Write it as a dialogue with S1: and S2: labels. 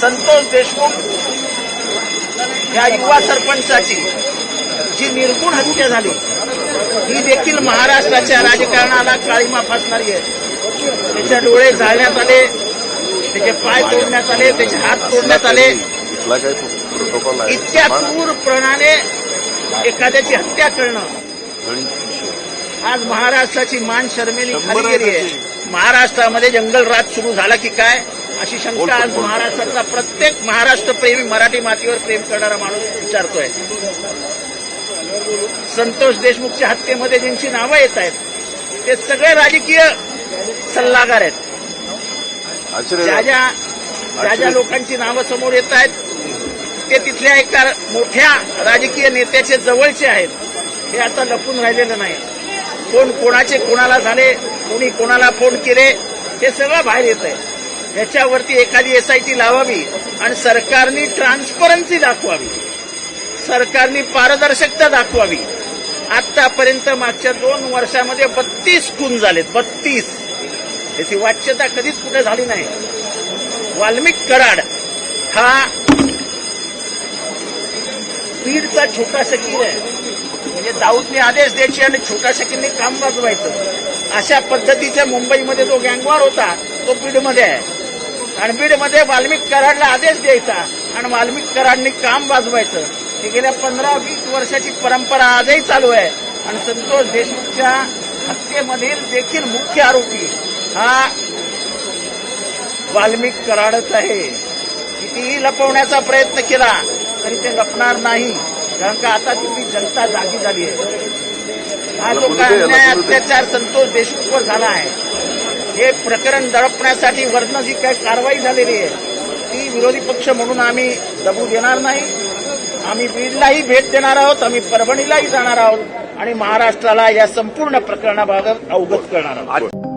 S1: संतोष देशमुख या युवा सरपंचाची जी निर्गुण हत्या झाली ही देखील महाराष्ट्राच्या राजकारणाला काळीमा फासणारी आहे. त्याचे डोळे जाळण्यात आले त्याचे पाय तोडण्यात आले त्याचे हात तोडण्यात आले. इतक्या
S2: पण
S1: क्रूरपणाने एखाद्याची हत्या करणं आज महाराष्ट्राची मान शर्मेली खाली गेली आहे. महाराष्ट्रामध्ये जंगल राज सुरू झाला की काय? अशी शंका आज
S2: बोलतो.
S1: महाराष्ट्रातला प्रत्येक महाराष्ट्र प्रेमी मराठी मातीवर प्रेम करणारा माणूस विचारतोय. संतोष देशमुखच्या हत्येमध्ये ज्यांची नावं येत आहेत ते सगळे राजकीय सल्लागार आहेत. ज्या ज्या ज्या ज्या लोकांची नावं समोर येत आहेत ते तिथल्या एका मोठ्या राजकीय नेत्याचे जवळचे आहेत. हे आता लपून राहिलेलं नाही. कोण कोणाचे कोणाला झाले कोणी कोणाला फोन केले हे सगळं बाहेर येत आहे. याच्यावरती एखादी एसआयटी लावावी आणि सरकारने ट्रान्सपरन्सी दाखवावी. सरकारने पारदर्शकता दाखवावी. आतापर्यंत मागच्या दोन वर्षामध्ये बत्तीस खून झालेत बत्तीस. याची वाच्यता कधीच कुठे झाली नाही. वाल्मिक कराड हा बीडचा छोटा शकीर आहे. म्हणजे दाऊदने आदेश द्यायचे आणि छोटा शकीरने काम वाजवायचं अशा पद्धतीच्या मुंबईमध्ये जो गँगवार होता तो बीडमध्ये आहे. अणबीडमध्ये वाल्मिक कराडला आदेश द्यायचा आणि वाल्मिक कराडनी काम वाजवायचं हे गेल्या पंधरा वीस वर्षाची परंपरा आजही चालू आहे. आणि संतोष देशमुखच्या हत्येमधील देखील मुख्य आरोपी हा वाल्मिक कराडच आहे. कितीही लपवण्याचा प्रयत्न केला तरी ते लपणार नाही. कारण का आता तिथली जनता जागी झाली आहे. हा जो काय अन्याय अत्याचार संतोष देशमुखवर झाला आहे. हे प्रकरण दडपण्यासाठी वर्ण जी काही कारवाई झालेली आहे ती विरोधी पक्ष म्हणून आम्ही दबू देणार नाही. आम्ही बीडलाही भेट देणार आहोत आम्ही परभणीलाही जाणार आहोत आणि महाराष्ट्राला या संपूर्ण प्रकरणाबाबत अवगत करणार आहोत.